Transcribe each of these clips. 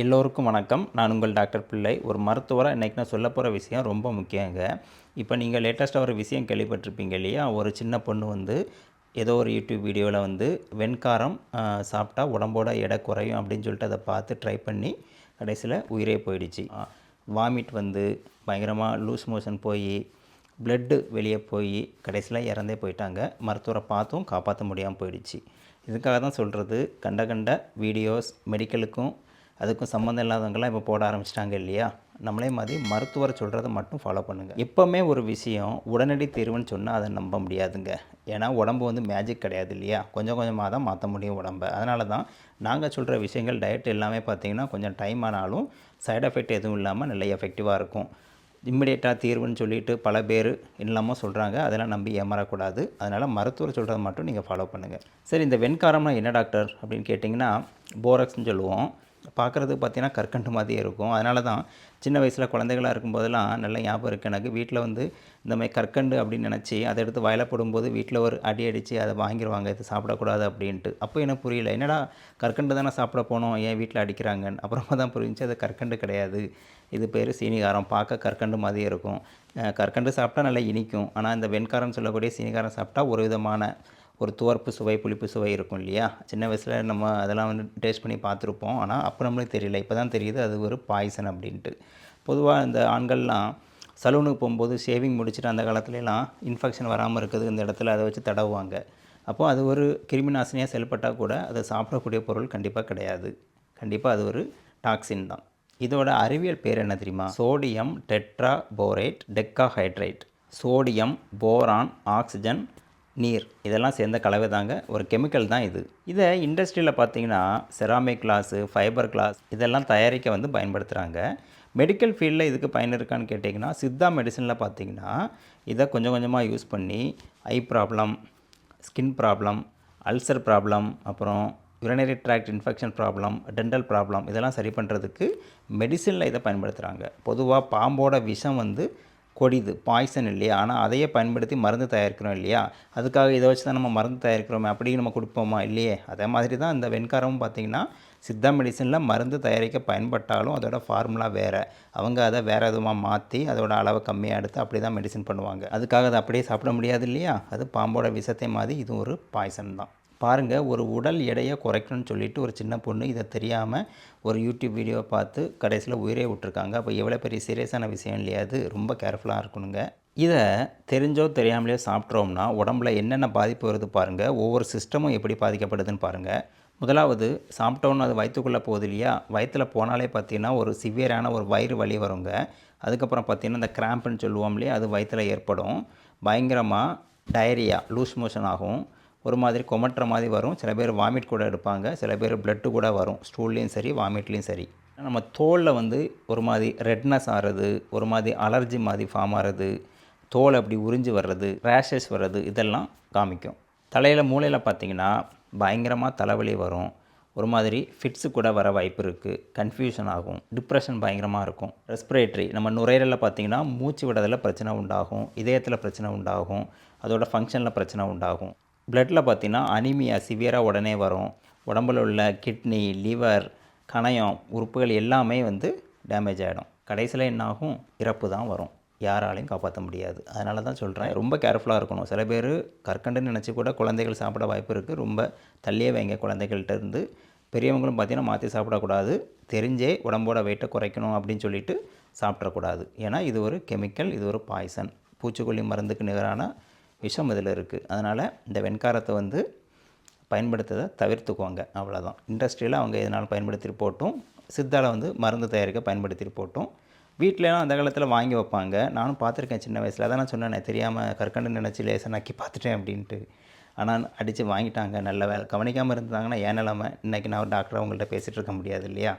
எல்லோருக்கும் வணக்கம். நான் உங்கள் டாக்டர் பிள்ளை. ஒரு மருத்துவராக இன்றைக்கி நான் சொல்ல போகிற விஷயம் ரொம்ப முக்கியங்க. இப்போ நீங்கள் லேட்டஸ்ட்டாக ஒரு விஷயம் கேள்விப்பட்டிருப்பீங்க இல்லையா? ஒரு சின்ன பொண்ணு வந்து ஏதோ ஒரு யூடியூப் வீடியோவில் வந்து வெண்காரம் சாப்பிட்டா உடம்போட எடை குறையும் அப்படின்னு சொல்லிட்டு அதை பார்த்து ட்ரை பண்ணி கடைசியில் உயிரே போயிடுச்சு. வாமிட் வந்து பயங்கரமாக லூஸ் மோஷன் போய் பிளட்டு வெளியே போய் கடைசியில் இறந்தே போயிட்டாங்க. மருத்துவரை பார்த்தும் காப்பாற்ற முடியாமல் போயிடுச்சு. இதுக்காக தான் சொல்கிறது கண்ட கண்ட வீடியோஸ் மெடிக்கலுக்கும் அதுக்கும் சம்மந்தம் இல்லாதவங்களாம் இப்போ போட ஆரம்பிச்சிட்டாங்க இல்லையா? நம்மளே மாதிரி மருத்துவரை சொல்கிறத மட்டும் ஃபாலோ பண்ணுங்கள் எப்போவுமே ஒரு விஷயம் உடனடி தீர்வுன்னு சொன்னால் அதை நம்ப முடியாதுங்க. ஏன்னா உடம்பு வந்து மேஜிக் கிடையாது இல்லையா? கொஞ்சம் கொஞ்சமாக தான் மாற்ற முடியும் உடம்பை. அதனால தான் நாங்கள் சொல்கிற விஷயங்கள் டயட் எல்லாமே பார்த்தீங்கன்னா கொஞ்சம் டைம் ஆனாலும் சைடு எஃபெக்ட் எதுவும் இல்லாமல் நல்ல எஃபெக்டிவாக இருக்கும். இம்மிடியேட்டாக தீர்வுன்னு சொல்லிட்டு பல பேர் இல்லாமல் சொல்கிறாங்க அதெல்லாம் நம்பி ஏமாறக்கூடாது. அதனால் மருத்துவர் சொல்கிறத மட்டும் நீங்கள் ஃபாலோ பண்ணுங்கள் சரி இந்த வெண்காரம்னா என்ன டாக்டர்? அப்படின்னு கேட்டிங்கன்னா போரக்ஸ்னு சொல்லுவோம். பார்க்குறதுக்கு பார்த்தீங்கன்னா கற்கண்டு மாதிரியே இருக்கும். அதனால தான் சின்ன வயசில் குழந்தைகளாக இருக்கும்போதெல்லாம் நல்ல ஞாபகம் இருக்குது எனக்கு. வீட்டில் வந்து இந்த மாதிரி கற்கண்டு அப்படின்னு நினச்சி அதை எடுத்து வயல போடும்போது வீட்டில் ஒரு அடி அடித்து அதை வாங்கிடுவாங்க இது சாப்பிடக்கூடாது அப்படின்ட்டு. அப்போ எனக்கு புரியல. என்னடா கற்கண்டு தானே சாப்பிட போனோம். ஏன் வீட்டில் அடிக்கிறாங்கன்னு. அப்புறமா தான் புரிஞ்சு அது கற்கண்டு கிடையாது. இது பேர் சீனிகாரம். பார்க்க கற்கண்டு மாதிரியே இருக்கும். கற்கண்டு சாப்பிட்டா நல்லா இனிக்கும். ஆனால் இந்த வெண்காரம் சொல்லக்கூடிய சீனிகாரம் சாப்பிட்டா ஒரு விதமான ஒரு துவர்ப்பு சுவை புளிப்பு சுவை இருக்கும் இல்லையா? சின்ன வயசில் நம்ம அதெல்லாம் வந்து டேஸ்ட் பண்ணி பார்த்துருப்போம். ஆனால் அப்போ நம்மளுக்கு தெரியல. இப்போ தான் தெரியுது அது ஒரு பாய்சன் அப்படின்ட்டு. பொதுவாக இந்த ஆண்கள்லாம் சலூனுக்கு போகும்போது ஷேவிங் முடிச்சுட்டு அந்த காலத்துலலாம் இன்ஃபெக்ஷன் வராமல் இருக்குது. இந்த இடத்துல அதை வச்சு தடவுவாங்க. அப்போது அது ஒரு கிருமி நாசினியாக செயல்பட்டால் கூட அதை சாப்பிடக்கூடிய பொருள் கண்டிப்பாக கிடையாது. கண்டிப்பாக அது ஒரு டாக்ஸின் தான். இதோட அறிவியல் பேர் என்ன தெரியுமா? Sodium tetra borate decahydrate sodium boron oxygen நீர் இதெல்லாம் சேர்ந்த கலவை தாங்க ஒரு கெமிக்கல் தான் இது. இதை இண்டஸ்ட்ரியில் பார்த்தீங்கன்னா செராமிக் கிளாஸு ஃபைபர் கிளாஸ் இதெல்லாம் தயாரிக்க வந்து பயன்படுத்துகிறாங்க மெடிக்கல் ஃபீல்டில் இதுக்கு பயன் இருக்கான்னு கேட்டிங்கன்னா சித்தா மெடிசனில் பார்த்தீங்கன்னா இதை கொஞ்சம் கொஞ்சமாக யூஸ் பண்ணி eye problem skin problem ulcer problem அப்புறம் urinary tract infection problem dental problem இதெல்லாம் சரி பண்ணுறதுக்கு மெடிசனில் இதை பயன்படுத்துகிறாங்க பொதுவாக பாம்போட விஷம் வந்து கொடிது பாய்சன் இல்லையா? ஆனால் அதையே பயன்படுத்தி மருந்து தயாரிக்கிறோம் இல்லையா? அதுக்காக இதை வச்சு தான் நம்ம மருந்து தயாரிக்கிறோமே அப்படின்னு நம்ம கொடுப்போமா? இல்லையே. அதே மாதிரி தான் இந்த வெண்காரமும் பார்த்திங்கன்னா சித்தா மெடிசனில் மருந்து தயாரிக்க பயன்பட்டாலும் அதோட ஃபார்முலா வேறு. அவங்க அதை வேறு விதமாக மாற்றி அதோட அளவை கம்மியாக எடுத்து அப்படி தான் மெடிசன் பண்ணுவாங்க. அதுக்காக அதை அப்படியே சாப்பிட முடியாது இல்லையா? அது பாம்போட விஷத்தை மாதிரி இது ஒரு பாய்சன் தான். பாருங்கள் ஒரு உடல் எடையை குறைக்கணும்னு சொல்லிட்டு ஒரு சின்ன பொண்ணு இதை தெரியாமல் ஒரு யூடியூப் வீடியோவை பார்த்து கடைசியில் உயிரே விட்டுருக்காங்க. அப்போ எவ்வளோ பெரிய சீரியஸான விஷயம் இல்லையா அது? ரொம்ப கேர்ஃபுல்லாக இருக்கணுங்க. இதை தெரிஞ்சோ தெரியாமலையோ சாப்பிட்றோம்னா உடம்புல என்னென்ன பாதிப்பு வருது பாருங்கள் ஒவ்வொரு சிஸ்டமும் எப்படி பாதிக்கப்படுதுன்னு பாருங்கள் முதலாவது சாப்பிட்டோன்னு அது வயிற்றுக்குள்ளே போகுது இல்லையா? வயிற்றில் போனாலே பார்த்தீங்கன்னா ஒரு சிவியரான ஒரு வயிறு வலி வருங்க. அதுக்கப்புறம் பார்த்தீங்கன்னா இந்த கிராம்ப்னு சொல்லுவோம் இல்லையா? அது வயிற்றில் ஏற்படும். பயங்கரமாக டயரியா லூஸ் மோஷன் ஆகும். ஒரு மாதிரி கொமட்டுற மாதிரி வரும். சில பேர் வாமிட் கூட எடுப்பாங்க. சில பேர் பிளட்டு கூட வரும். ஸ்டூல்லையும் சரி வாமிட்லேயும் சரி. நம்ம தோலில் வந்து ஒரு மாதிரி ரெட்னஸ் ஆகிறது ஒரு மாதிரி அலர்ஜி மாதிரி ஃபார்ம் ஆகிறது தோல் அப்படி உறிஞ்சி வர்றது ரேஷஸ் வர்றது இதெல்லாம் காமிக்கும். தலையில் மூளையில் பார்த்தீங்கன்னா பயங்கரமாக தலைவலி வரும். ஒரு மாதிரி ஃபிட்ஸு கூட வர வாய்ப்பு இருக்குது கன்ஃபியூஷன் ஆகும். டிப்ரெஷன் பயங்கரமாக இருக்கும். ரெஸ்பிரேட்டரி நம்ம நுரையீரலில் பார்த்தீங்கன்னா மூச்சு விடுறதில் பிரச்சனை உண்டாகும். இதயத்தில் பிரச்சனை உண்டாகும். அதோட ஃபங்க்ஷனில் பிரச்சனை உண்டாகும். பிளட்டில் பார்த்தீங்கன்னா அனிமியா சிவியராக உடனே வரும். உடம்புல உள்ள கிட்னி லிவர் கணையம் உறுப்புகள் எல்லாமே வந்து டேமேஜ் ஆகிடும் கடைசியில் என்னாகும்? இறப்பு தான் வரும். யாராலையும் காப்பாற்ற முடியாது. அதனால தான் சொல்கிறேன் ரொம்ப கேர்ஃபுல்லாக இருக்கணும். சில பேர் கற்கண்டுன்னு நினச்சி கூட குழந்தைகள் சாப்பிட வாய்ப்பு இருக்குது ரொம்ப தள்ளியே வைங்க குழந்தைகள்கிட்ட இருந்து. பெரியவங்களும் பார்த்தீங்கன்னா மாற்றி சாப்பிடக்கூடாது. தெரிஞ்சே உடம்போட வெயிட்டை குறைக்கணும் அப்படின்னு சொல்லிட்டு சாப்பிட்றக்கூடாது ஏன்னா இது ஒரு கெமிக்கல் இது ஒரு பாய்சன் பூச்சிக்கொல்லி மருந்துக்கு நிகரான விஷம் இதில் இருக்குது. அதனால் இந்த வெண்காரத்தை வந்து பயன்படுத்துறதை தவிர்த்துக்குவாங்க அவ்வளோதான் இண்டஸ்ட்ரியில் அவங்க எதனால் பயன்படுத்திட்டு போட்டும் சித்தால வந்து மருந்து தயாரிக்க பயன்படுத்திட்டு போட்டும். வீட்டிலலாம் அந்த காலத்தில் வாங்கி வைப்பாங்க. நானும் பார்த்துருக்கேன் சின்ன வயசில். அதான் நான் சொன்னேன் தெரியாமல் கற்கண்டு நினச்சி லேசாக நக்கி பார்த்துட்டேன் அப்படின்ட்டு. ஆனால் அடித்து வாங்கிட்டாங்க. நல்ல வேலை. கவனிக்காமல் இருந்தாங்கன்னா ஏன் நிலமை? இன்றைக்கி நான் ஒரு டாக்டராக அவங்கள்ட்ட பேசிகிட்டு இருக்க முடியாது இல்லையா?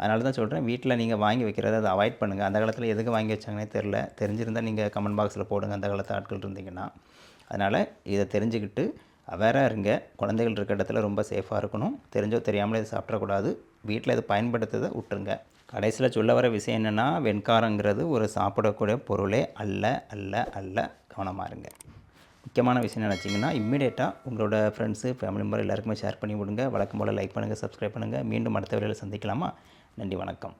அதனால தான் சொல்கிறேன் வீட்டில் நீங்கள் வாங்கி வைக்கிறத அதை அவாய்ட் பண்ணுங்கள் அந்த காலத்தில் எதுக்கு வாங்கி வச்சாங்கன்னே தெரில தெரிஞ்சிருந்தால் நீங்கள் கமெண்ட் பாக்ஸில் போடுங்க. அந்த காலத்து ஆட்கள் இருந்தீங்கன்னா. அதனால் இதை தெரிஞ்சுக்கிட்டு அவேராக இருங்க. குழந்தைகள் இருக்கிற இடத்துல ரொம்ப சேஃபாக இருக்கணும். தெரிஞ்சோ தெரியாமலே இதை சாப்பிடக்கூடாது. வீட்டில் இதை பயன்படுத்துறதை விட்டுருங்க. கடைசியில் சொல்ல வர விஷயம் என்னென்னா வெண்காரங்கிறது ஒரு சாப்பிடக்கூடிய பொருளே அல்ல அல்ல அல்ல. கவனமாக இருங்க. முக்கியமான விஷயம் நினச்சிங்கன்னா இம்மிடியேட்டாக உங்களோட ஃப்ரெண்ட்ஸு ஃபேமிலி மெம்பர் எல்லாருக்குமே ஷேர் பண்ணி விடுங்க. வழக்கம் போல் லைக் பண்ணுங்கள் சப்ஸ்கிரைப் பண்ணுங்கள் மீண்டும் அடுத்த வேலையில் சந்திக்கலாமா? நன்றி வணக்கம்.